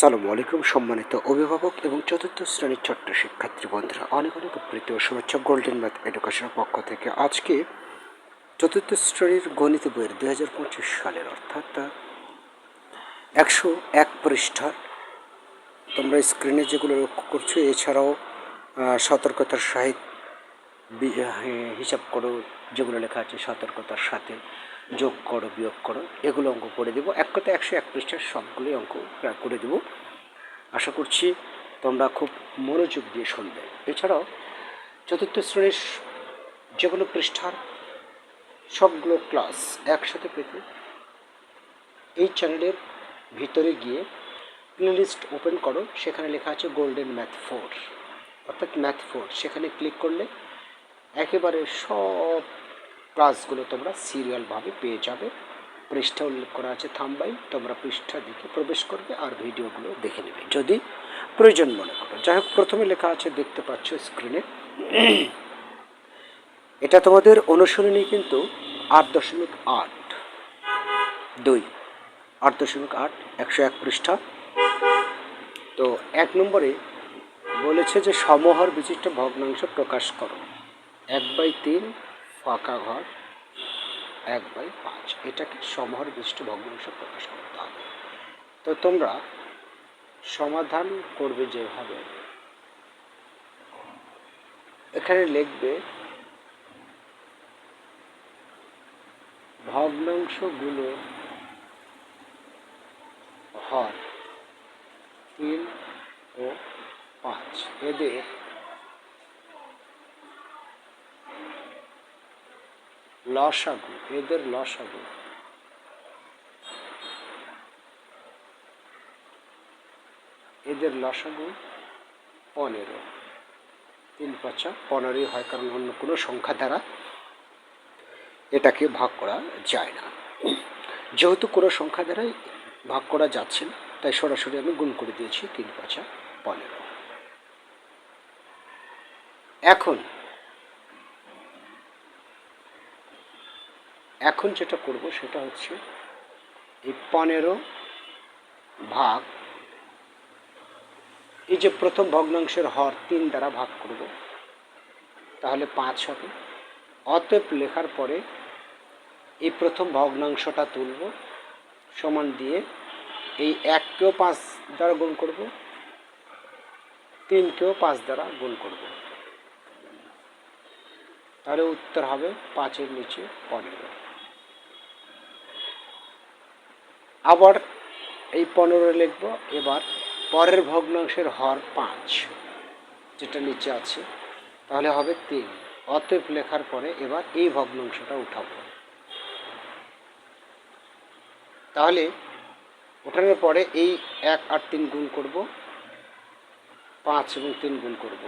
সালামু আলাইকুম, সম্মানিত অভিভাবক এবং চতুর্থ শ্রেণির ছোট্ট শিক্ষার্থী বন্ধুরা, অনেক অনেক প্রীতি ও শুভেচ্ছা গোল্ডেন ম্যাথ এডুকেশনের পক্ষ থেকে আজকে চতুর্থ শ্রেণির গণিত বইয়ের হাজার পঁচিশ সালের অর্থাৎ একশো এক পৃষ্ঠার, তোমরা স্ক্রিনে যেগুলো লক্ষ্য করছ, এছাড়াও সতর্কতার সাহিত্য হিসাব করো, যেগুলো লেখা আছে সতর্কতার সাথে। যোগ করো, বিয়োগ করো, এগুলো অঙ্ক করে দেবো। এক কথা একশো এক পৃষ্ঠার সবগুলোই অঙ্ক করে দেবো। আশা করছি তোমরা খুব মনোযোগ দিয়ে শুনবে। এছাড়াও চতুর্থ শ্রেণির যে কোনো পৃষ্ঠার সবগুলো ক্লাস একসাথে পেতে এই চ্যানেলের ভিতরে গিয়ে প্লেলিস্ট ওপেন করো। সেখানে লেখা আছে গোল্ডেন ম্যাথ ফোর অর্থাৎ ম্যাথ ফোর সেখানে ক্লিক করলে একেবারে সব ক্লাসগুলো তোমরা সিরিয়ালভাবে পেয়ে যাবে। পৃষ্ঠা উল্লেখ করা আছে, থাম্বাই। তোমরা পৃষ্ঠা দিকে প্রবেশ করবে আর ভিডিওগুলো দেখে নেবে। যদি প্রয়োজন মনে করো যাই হোক, প্রথমে লেখা আছে, দেখতে পাচ্ছ স্ক্রিনে এটা তোমাদের অনুসরণী কিন্তু আট দশমিক আট। দুই, আট দশমিক আট, একশো এক পৃষ্ঠা। তো এক নম্বরে বলেছে যে, সমহর বিশিষ্ট ভগ্নাংশ প্রকাশ করো। এক বাই তিন ফাঁকা ঘর, এক বাই পাঁচ। এটাকে সমহর বিশিষ্ট ভগ্নাংশ প্রকাশ করতে হবে। তো তোমরা সমাধান করবে যেভাবে। এখানে লিখবে, ভগ্নাংশগুলো হর তিন ও পাঁচ। এদের লসাগু, এদের লসাগু। এদের লসাগু পনেরো। তিন পাঁচা পনেরোই হয় কারণ অন্য কোনো সংখ্যা দ্বারা এটাকে ভাগ করা যায় না। যেহেতু কোনো সংখ্যা দ্বারাই ভাগ করা যাচ্ছে না, তাই সরাসরি আমি গুণ করে দিয়েছি তিন পাঁচা পনেরো। এখন এখন যেটা করব সেটা হচ্ছে এই পনেরো ভাগ, এই যে প্রথম ভগ্নাংশের হর তিন দ্বারা ভাগ করব, তাহলে পাঁচ হবে। অতএব লেখার পরে এই প্রথম ভগ্নাংশটা তুলব, সমান দিয়ে এই এককেও পাঁচ দ্বারা গুণ করব, তিনকেও পাঁচ দ্বারা গুণ করব। তাহলে উত্তর হবে পাঁচের নিচে পনেরো। আবার এই পনেরো লিখব। এবার পরের ভগ্নাংশের হর পাঁচ, যেটা নিচে আছে। তাহলে হবে তিন। অতএব লেখার পরে এবার এই ভগ্নাংশটা উঠাবো। তাহলে ওঠানোর পরে এই এক আর তিন গুণ করব। পাঁচ এবং তিন গুণ করব।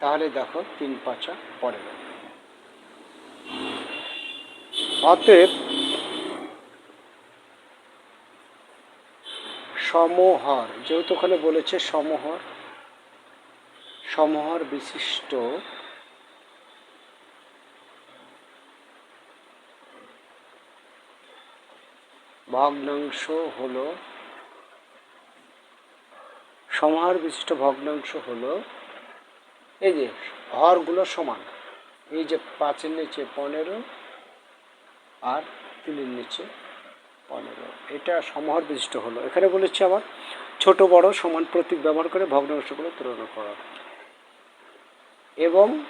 তাহলে দেখো তিন পাঁচা পনেরো অতএব সমহর, যেহেতু ওখানে বলেছে সমহর সমহর বিশিষ্ট ভগ্নাংশ হলো, সমাহার বিশিষ্ট ভগ্নাংশ হলো, এই যে হরগুলো সমান, এই যে পাঁচের নিচে পনেরো আর তিনের নিচে পনেরো। এটা সমাহার বিশিষ্ট হলো। এখানে বলেছে আবার, ছোট বড় সমান প্রতীক ব্যবহার করে ভগ্নাংশগুলো তুলনা করা। এবং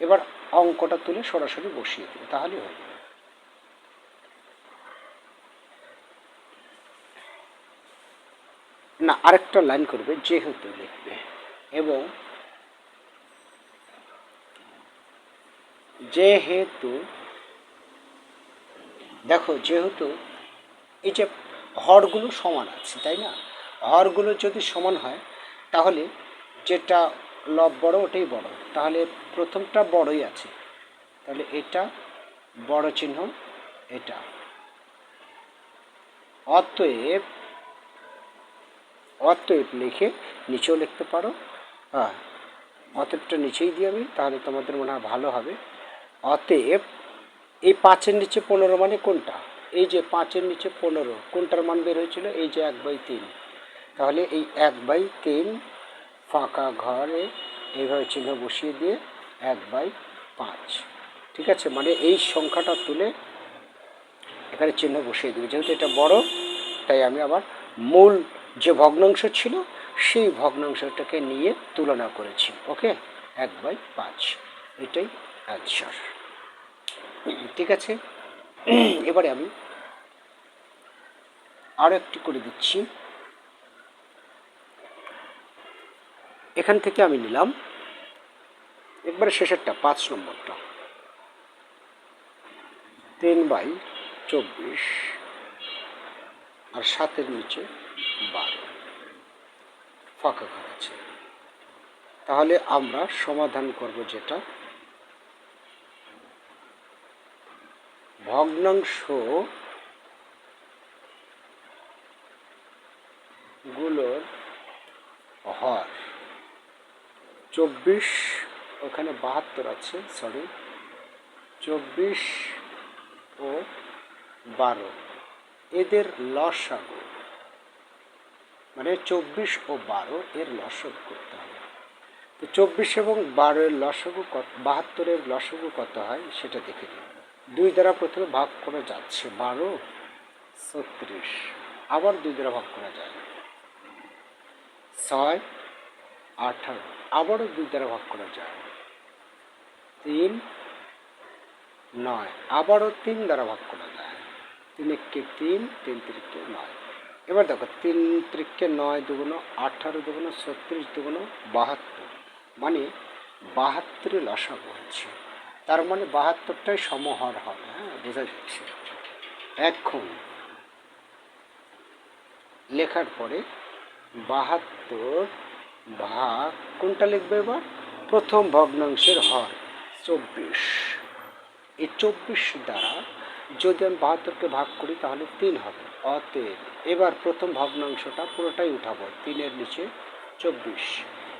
এবার অঙ্কটা তুলে সরাসরি বসিয়ে দেবে তাহলে হয়ে না, আরেকটা লাইন করবে, যেহেতু লিখবে। এবং যেহেতু, দেখো যেহেতু এই যে হরগুলো সমান আছে, তাই না? হরগুলো যদি সমান হয়, তাহলে যেটা লব বড় ওটাই বড়। তাহলে প্রথমটা বড়ই আছে। তাহলে এটা বড় চিহ্ন, এটা। অতএব অতএব লিখে নিচেও লিখতে পারো। হ্যাঁ অতএবটা নিচেই দিয়ে আমি, তাহলে তোমাদের মনে হয় ভালো হবে। অতএব এই পাঁচের নিচে পনেরো মানে কোনটা? এই যে পাঁচের নিচে পনেরো, কোনটার মান বের হয়েছিল? এই যে এক বাই তিন। তাহলে এই এক বাই তিন ফাঁকা ঘরে এইভাবে চিহ্ন বসিয়ে দিয়ে এক বাই পাঁচ। ঠিক আছে? মানে এই সংখ্যাটা তুলে এখানে চিহ্ন বসিয়ে দেবে। যেহেতু এটা বড়, তাই আমি আবার মূল যে ভগ্নাংশ ছিল, সেই ভগ্নাংশটাকে নিয়ে তুলনা করেছি। ওকে? এক বাই পাঁচ। এটাই অ্যান্সার ঠিক আছে? এবারে আমি আরও একটি করে দিচ্ছি। এখান থেকে আমি নিলাম। একবারে শেষেরটা, পাঁচ নম্বরটা। তিন বাই চব্বিশ আর সাতের নিচে বারো। ফাঁকা ঘর আছে। তাহলে আমরা সমাধান করব যেটা ভগ্নাংশগুলোর হর চব্বিশ, ওখানে বাহাত্তর আছে সরি চব্বিশ ও বারো। এদের লসাগু মানে চব্বিশ ও বারো এর লসাগু করতে হবে। তো চব্বিশ এবং বারো এর লসাগু কত, বাহাত্তরের লসাগু কত হয় সেটা দেখে নিন। দুই দ্বারা প্রথমে ভাগ করা যাচ্ছে বারো, ছত্রিশ। আবার দুই দ্বারা ভাগ করা যায়। ছয়, আঠারো। আবারও দুই দ্বারা ভাগ করা যায়। তিন, নয়। আবারও তিন দ্বারা ভাগ করা যায়। তিন এককে তিন তিন তিরিককে নয়। এবার দেখো, তিন ত্রিককে নয় দুগুণ আঠারো দুগুণ ছত্রিশ দুগুণ বাহাত্তর। মানে বাহাত্তরে লসাগু হচ্ছে। তার মানে বাহাত্তরটাই সমহর হবে হ্যাঁ বোঝা যাচ্ছে। এখন লেখার পরে বাহাত্তর ভাগ, কোনটা লিখবে এবার? প্রথম ভগ্নাংশের হর, চব্বিশ। এই চব্বিশ দ্বারা যদি আমি বাহাত্তরকে ভাগ করি, তাহলে তিন হবে। অতএব এবার প্রথম ভগ্নাংশটা পুরোটাই উঠাবো, তিনের নিচে চব্বিশ।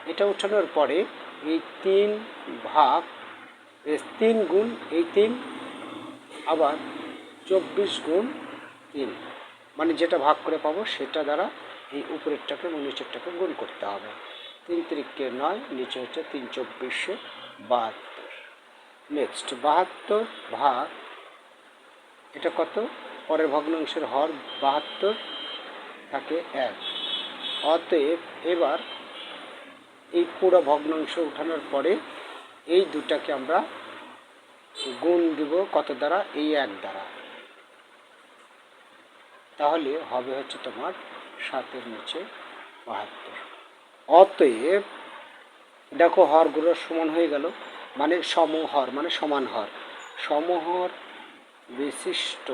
এটা উঠানোর পরে এই তিন ভাগ তিন গুণ, এই তিন, আবার চব্বিশ গুণ তিন। মানে যেটা ভাগ করে পাবো সেটা দ্বারা এই উপরেরটাকে এবং নিচেরটাকে গুণ করতে হবে। তিন তিরিককে নয়, নিচে হচ্ছে তিন চব্বিশে বাহাত্তর। নেক্সট বাহাত্তর ভাগ, এটা কত? পরের ভগ্নাংশের হর বাহাত্তর থাকে এক। অতএব এবার এই পুরো ভগ্নাংশ উঠানোর পরে এই দুটাকে আমরা গুণ দিব কত দ্বারা? এই এক দ্বারা। তাহলে হবে হচ্ছে তোমার সাতের নিচে বাহাত্তর। অতএব দেখো হর হরগুলো সমান হয়ে গেল মানে সমহর মানে সমান হর। সমহর বিশিষ্ট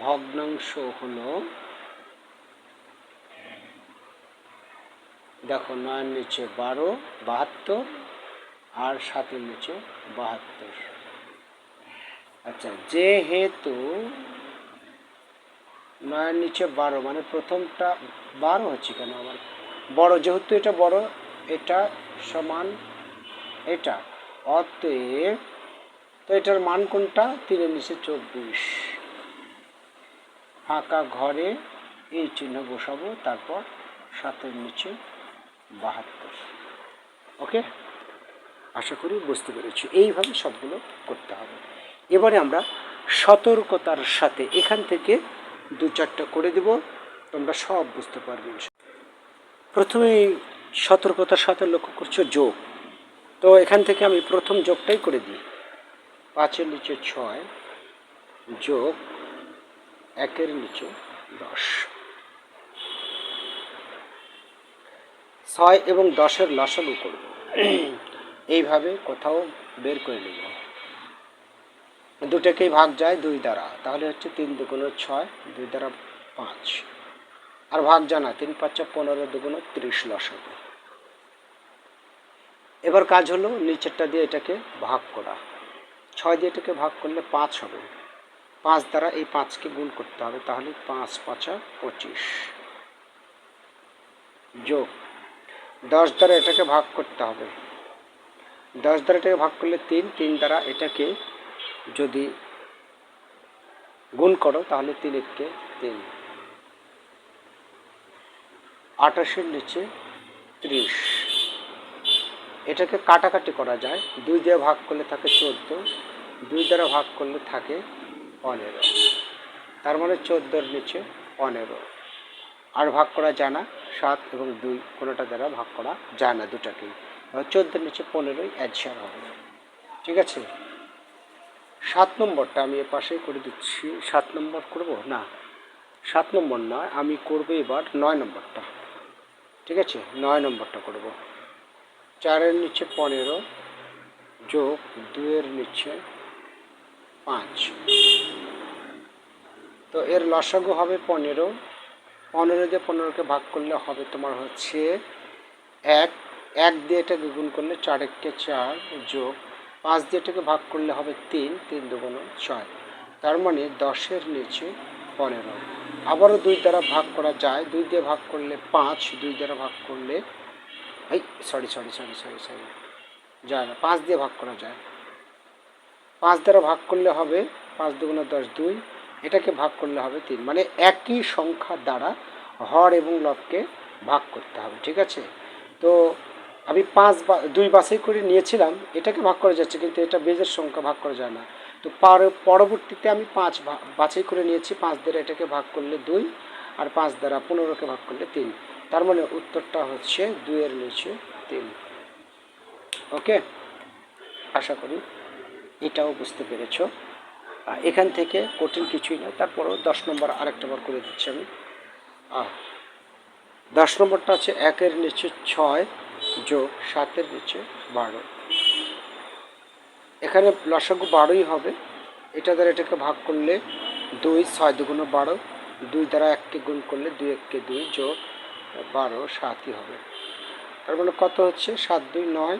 ভগ্নাংশ হলো দেখো নয়ের নিচে বারো, বাহাত্তর, আর সাতের নিচে বাহাত্তর। আচ্ছা যেহেতু নয়ের নিচে বারো মানে প্রথমটা বারো হচ্ছে কেন আমার বড়, যেহেতু এটা বড়, এটা সমান এটা। অতএব, তো এটার মান কোনটা? তিনের নিচে চব্বিশ। ফাঁকা ঘরে এই চিহ্ন বসাবো, তারপর সাতের নিচে বাহাত্তর। ওকে আশা করি বুঝতে পেরেছি। এইভাবে সবগুলো করতে হবে। এবারে আমরা সতর্কতার সাথে এখান থেকে দু চারটা করে দেব। তোমরা সব বুঝতে পারবে প্রথমে সতর্কতার সাথে লক্ষ্য করছ যোগ। তো এখান থেকে আমি প্রথম যোগটাই করে দিই। পাঁচের নিচে ছয়, যোগ একের নিচে দশ। ছয় এবং দশের লসাগু করব। এইভাবে কোথাও বের করে নেব। দুটাকেই ভাগ যায় দুই দ্বারা। তাহলে হচ্ছে তিন দুগুণ ছয়, দুই দ্বারা পাঁচ। আর ভাগ জানা তিন পাঁচা পনেরো দুগুণ ত্রিশ লসাগু। এবার কাজ হলো নিচেরটা দিয়ে এটাকে ভাগ করা। ছয় দিয়ে এটাকে ভাগ করলে পাঁচ হবে। পাঁচ দ্বারা এই পাঁচকে গুণ করতে হবে, তাহলে পাঁচ পাঁচা পঁচিশ। যোগ দশ দ্বারা এটাকে ভাগ করতে হবে। দশ দ্বারা এটাকে ভাগ করলে তিন তিন দ্বারা এটাকে যদি গুণ করো, তাহলে তিন এককে তিন। আঠাশের নিচে ত্রিশ। এটাকে কাটাকাটি করা যায়। দুই দিয়ে ভাগ করলে থাকে চোদ্দ, দুই দ্বারা ভাগ করলে থাকে পনেরো। তার মানে চোদ্দোর নিচে পনেরো। আর ভাগ করা যায় না। সাত এবং দুই কোনোটা দ্বারা ভাগ করা যায় না দুটাকেই। চোদ্দোর নিচে পনেরোই অ্যাডসার হবে। ঠিক আছে? সাত নম্বরটা আমি এ পাশেই করে দিচ্ছি। সাত নম্বর করব? না। সাত নম্বর নয় আমি করব এবার নয় নম্বরটা। ঠিক আছে? নয় নম্বরটা করব। চারের নিচে পনেরো যোগ দুয়ের নিচে পাঁচ। তো এর লসাগু হবে পনেরো পনেরো দিয়ে পনেরোকে ভাগ করলে হবে তোমার হচ্ছে এক। এক দিয়ে এটাকে গুণ করলে চার, এককে চার যোগ পাঁচ দিয়ে এটাকে ভাগ করলে হবে তিন তিন দুগুণ ছয়। তার মানে দশের নিচে পনেরো। আবারও দুই দ্বারা ভাগ করা যায়। দুই দিয়ে ভাগ করলে পাঁচ, দুই দ্বারা ভাগ করলে এই sorry sorry sorry sorry sorry যায় না, পাঁচ দিয়ে ভাগ করা যায়। পাঁচ দ্বারা ভাগ করলে হবে পাঁচ দুগুণ দশ, দুই। এটাকে ভাগ করলে হবে তিন। মানে একই সংখ্যা দ্বারা হর এবং লবকে ভাগ করতে হবে, ঠিক আছে? তো আমি পাঁচ বা, দুই বাছাই করে নিয়েছিলাম, এটাকে ভাগ করা যাচ্ছে, কিন্তু এটা বেজের সংখ্যা ভাগ করা যায় না। তো পর- পরবর্তীতে আমি পাঁচ বাছাই করে নিয়েছি, পাঁচ দ্বারা এটাকে ভাগ করলে দুই আর পাঁচ দ্বারা পনেরোকে ভাগ করলে তিন। তার মানে উত্তরটা হচ্ছে দুইয়ের নিচে তিন। ওকে? আশা করি এটাও বুঝতে পেরেছ। এখান থেকে কঠিন কিছুই নয়। তারপরেও দশ নম্বর আরেকটা বার করে দিচ্ছি আমি। দশ নম্বরটা আছে একের নিচে ছয় যোগ সাতের নিচে বারো। এখানে লসাগু বারোই হবে। এটা দ্বারা এটাকে ভাগ করলে দুই, ছয় দুগুণ বারো, দুই দ্বারা এককে গুণ করলে দুই এককে দুই যোগ বারো, সাতই হবে। তার মানে কত হচ্ছে? সাত, দুই, নয়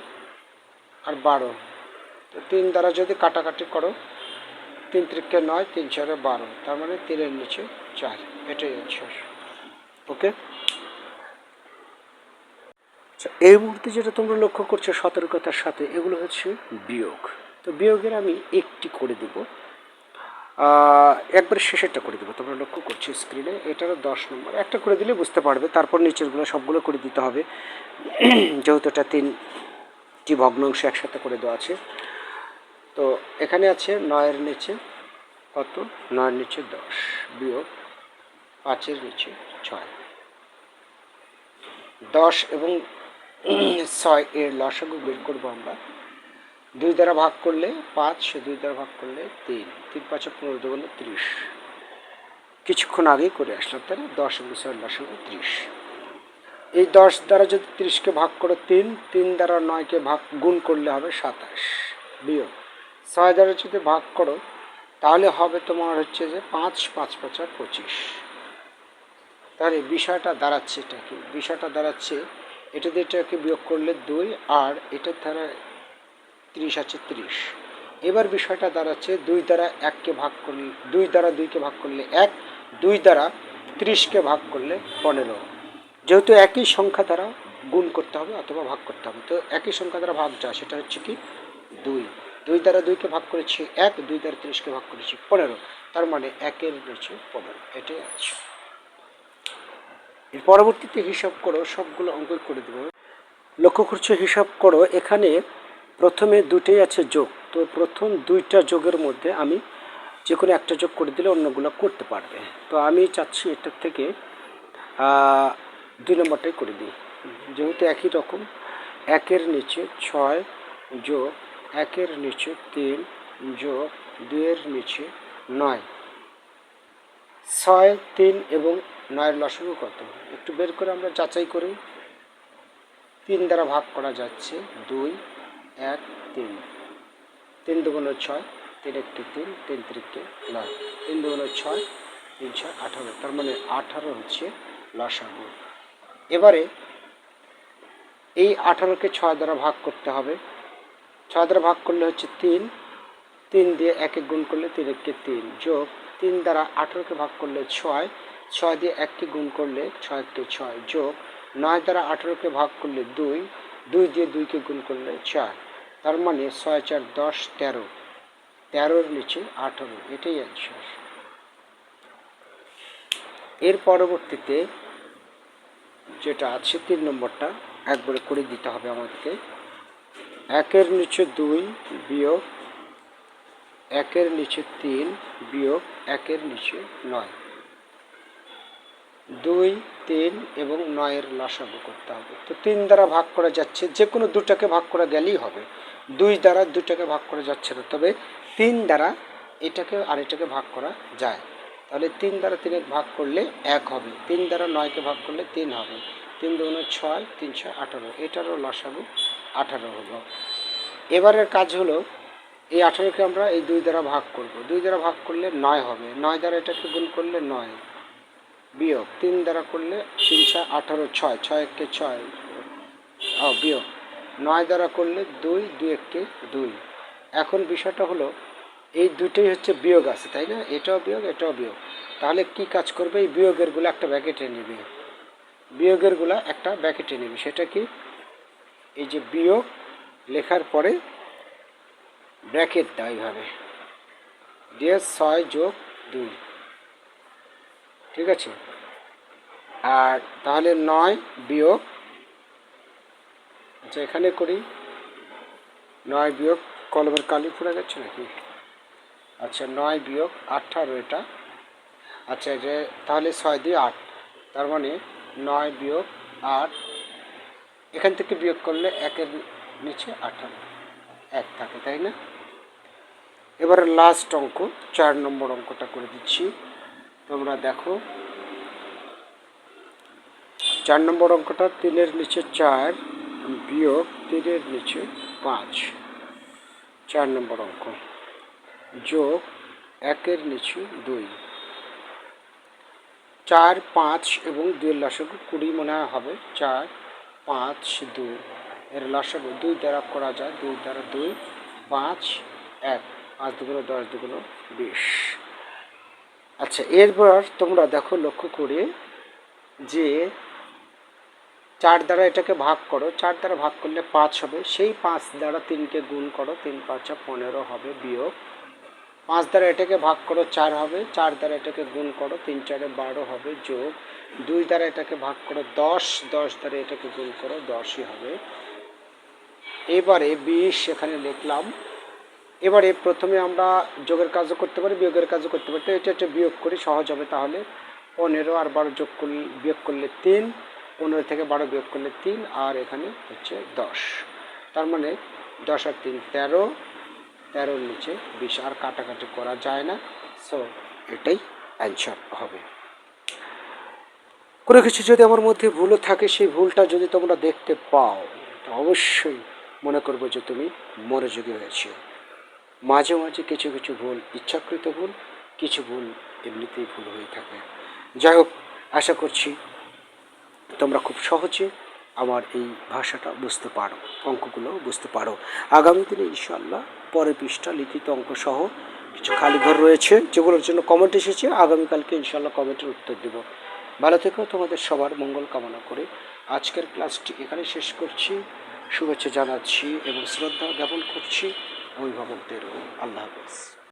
আর বারো। তো তিন দ্বারা যদি কাটাকাটি করো তিন ত্রিকে নয়, তিন চারে বারো। তার মানে তিনের নিচে চার। এটাই অ্যান্সার ওকে? আচ্ছা এই মুহূর্তে যেটা তোমরা লক্ষ্য করছ সতর্কতার সাথে, এগুলো হচ্ছে বিয়োগ। তো বিয়োগের আমি একটি করে দেব। একবার শেষেরটা করে দেবো। তোমরা লক্ষ্য করছ স্ক্রিনে এটারও দশ নম্বর। একটা করে দিলে বুঝতে পারবে, তারপর নিচেরগুলো সবগুলো করে দিতে হবে। যেহেতু এটা তিনটি ভগ্নাংশ একসাথে করে দেওয়া আছে। তো এখানে আছে নয়ের নিচে কত? নয়ের নিচে দশ বিয়োগ পাঁচের নিচে ছয়। দশ এবং ছয় এর লসাগু বের করব আমরা। দুই দ্বারা ভাগ করলে পাঁচ, সে দুই দ্বারা ভাগ করলে তিন। তিন পাঁচে পনেরো দুগুণ ত্রিশ। কিছুক্ষণ আগেই করে আসলাম, তাই না? দশ এবং ছয় লসাগু ত্রিশ। এই দশ দ্বারা যদি ত্রিশকে ভাগ করো তিন তিন দ্বারা নয়কে ভাগ গুণ করলে হবে সাতাশ বিয়োগ ছয় দ্বারা যদি ভাগ করো, তাহলে হবে তোমার হচ্ছে যে পাঁচ পাঁচ পাঁচা পঁচিশ। তাহলে বিষয়টা দাঁড়াচ্ছে এটা কি? বিষয়টা দাঁড়াচ্ছে, এটা দিয়ে এটাকে বিয়োগ করলে দুই, আর এটার দ্বারা ত্রিশ আছে ত্রিশ। এবার বিষয়টা দাঁড়াচ্ছে, দুই দ্বারা এককে ভাগ করলে, দুই দ্বারা দুইকে ভাগ করলে এক, দুই দ্বারা ত্রিশকে ভাগ করলে পনেরো। যেহেতু একই সংখ্যা দ্বারা গুণ করতে হবে অথবা ভাগ করতে হবে, তো একই সংখ্যা দ্বারা ভাগ যা, সেটা হচ্ছে কি? দুই। দুই দ্বারা দুইকে ভাগ করেছি এক, দুই দ্বারা তিরিশকে ভাগ করেছি পনেরো। তার মানে একের নিচে পনেরো। এটাই আছে। এর পরবর্তীতে হিসাব করো, সবগুলো অঙ্ক করে দেবো। লক্ষ্য করছ, হিসাব করো, এখানে প্রথমে দুটোই আছে যোগ। তো প্রথম দুইটা যোগের মধ্যে আমি যে কোনো একটা যোগ করে দিলে অন্যগুলো করতে পারবে। তো আমি চাচ্ছি এটার থেকে দুই নম্বরটাই করে দিই। যেহেতু একই রকম, একের নিচে ছয় যোগ একের নিচে তিন যোগ দুইয়ের নিচে নয়। ছয়, তিন এবং নয়ের লসাগু কত? একটু বের করে আমরা যাচাই করি। তিন দ্বারা ভাগ করা যাচ্ছে দুই, এক, তিন। তিন দুগুণ ছয়, তিন একটি তিন তিন তিরিকে নয়। তিন দুগুণ ছয়, তিন ছয় আঠারো। তার মানে আঠারো হচ্ছে লসাগু। এবারে এই আঠারোকে ছয় দ্বারা ভাগ করতে হবে। ছয় দ্বারা ভাগ করলে হচ্ছে তিন। তিন দিয়ে একে গুণ করলে তিন একে তিন। যোগ তিন দ্বারা আঠেরোকে ভাগ করলে ছয়। ছয় দিয়ে এককে গুণ করলে ছয়, এককে ছয়। যোগ নয় দ্বারা আঠেরোকে ভাগ করলে দুই। দুই দিয়ে দুইকে গুণ করলে চার। তার মানে ছয়, চার, দশ, তেরো। তেরোর নিচে আঠেরো। এটাই অ্যান্সার এর পরবর্তীতে যেটা আছে তিন নম্বরটা একবারে করে দিতে হবে আমাদেরকে। একের নিচে দুই বিয়োগ, একের নিচে তিন বিয়োগ, একের নিচে নয়। দুই, তিন এবং নয়ের লসাগু করতে হবে। তো তিন দ্বারা ভাগ করা যাচ্ছে যে কোনো দুটাকে ভাগ করা গেলেই হবে। দুই দ্বারা দুটাকে ভাগ করা যাচ্ছে না, তবে তিন দ্বারা এটাকে আর এটাকে ভাগ করা যায়। তাহলে তিন দ্বারা তিনে ভাগ করলে এক হবে। তিন দ্বারা নয়কে ভাগ করলে তিন হবে। তিন দুগুণ ছয় তিন ছয় আঠারো, এটারও লসাগু আঠারো হলো। এবারের কাজ হলো, এই আঠারোকে আমরা এই দুই দ্বারা ভাগ করব। দুই দ্বারা ভাগ করলে নয় হবে। নয় দ্বারা এটাকে গুণ করলে নয়। বিয়োগ। তিন দ্বারা করলে তিন ছয় আঠারো ছয়। ছয় এককে ছয়। ও, বিয়োগ। নয় দ্বারা করলে দুই দুই এককে দুই। এখন বিষয়টা হলো, এই দুটোই হচ্ছে বিয়োগ আছে, তাই না? এটাও বিয়োগ এটাও বিয়োগ। তাহলে কি কাজ করবে? এই বিয়োগেরগুলো একটা ব্যাকেটে নেবে। বিয়োগেরগুলো একটা ব্যাকেটে নেবে। সেটা কি? এই যে বিয়োগ লেখার পরে ব্র্যাকেট দাও এইভাবে। দিয়ে ছয় যোগ দুই। ঠিক আছে? আর তাহলে নয় বিয়োগ। আচ্ছা এখানে করি। নয় বিয়োগ কলমের কালি ফুরে গেছে নাকি? আচ্ছা নয় বিয়োগ আঠারো এটা। আচ্ছা যে তাহলে ছয় দিয়ে আট। তার মানে নয় বিয়োগ আট এখান থেকে বিয়োগ করলে একের নিচে আঠারো। এক থাকে, তাই না? এবারে লাস্ট অঙ্ক, চার নম্বর অঙ্কটা করে দিচ্ছি। তোমরা দেখো, চার নম্বর অঙ্কটা তিনের নিচে চার, বিয়োগ তিনের নিচে পাঁচ। চার নম্বর অঙ্ক, যোগ একের নিচে দুই। চার, পাঁচ এবং দুই লসাগু কুড়ি মনে হবে, চার পাঁচ দুই। এর লসাগু দুই দ্বারা করা যায়, দুই দ্বারা দুই, পাঁচ, এক। পাঁচ দুগুলো দশ দুগুলো বিশ। আচ্ছা এরপর তোমরা দেখো, লক্ষ্য করে যে চার দ্বারা এটাকে ভাগ করো, চার দ্বারা ভাগ করলে পাঁচ হবে। সেই পাঁচ দ্বারা তিনকে গুণ করো, তিন পাঁচা পনেরো হবে বিয়োগ। পাঁচ দ্বারা এটাকে ভাগ করো, চার হবে। চার দ্বারা এটাকে গুণ করো, তিন চারে বারো হবে যোগ। দুই দ্বারা এটাকে ভাগ করো দশ দশ দ্বারা এটাকে গুণ করো দশই হবে। এবারে বিশ এখানে লিখলাম। এবারে প্রথমে আমরা যোগের কাজও করতে পারি, বিয়োগের কাজও করতে পারি। তো এটা একটা বিয়োগ করি, সহজ হবে তাহলে। পনেরো আর বারো যোগ করলে, বিয়োগ করলে তিন, পনেরো থেকে বারো বিয়োগ করলে তিন, আর এখানে হচ্ছে দশ। তার মানে দশ আর তিন, তেরো। তেরোর নিচে বিশ, আর কাটাকাটি করা যায় না। সো এটাই অ্যান্সার হবে। কোনো কিছু যদি আমার মধ্যে ভুলও থাকে, সেই ভুলটা যদি তোমরা দেখতে পাও অবশ্যই মনে করব যে তুমি মনোযোগী হয়েছে। মাঝে মাঝে কিছু কিছু ভুল, ইচ্ছাকৃত ভুল, কিছু ভুল এমনিতেই ভুল হয়ে থাকে। যাই হোক, আশা করছি তোমরা খুব সহজে আমার এই ভাষাটা বুঝতে পারো, অঙ্কগুলো বুঝতে পারো। আগামী দিনে ইনশাল্লাহ পরের পৃষ্ঠা, লিখিত অঙ্ক সহ কিছু খালি ঘর রয়েছে, যেগুলোর জন্য কমেন্ট এসেছে। আগামীকালকে ইনশাল্লাহ কমেন্টের উত্তর দেব। ভালো থেকেও তোমাদের সবার মঙ্গল কামনা করে আজকের ক্লাসটি এখানে শেষ করছি। শুভেচ্ছা জানাচ্ছি এবং শ্রদ্ধা জ্ঞাপন করছি অভিভাবকদেরও। আল্লাহ হাফেজ।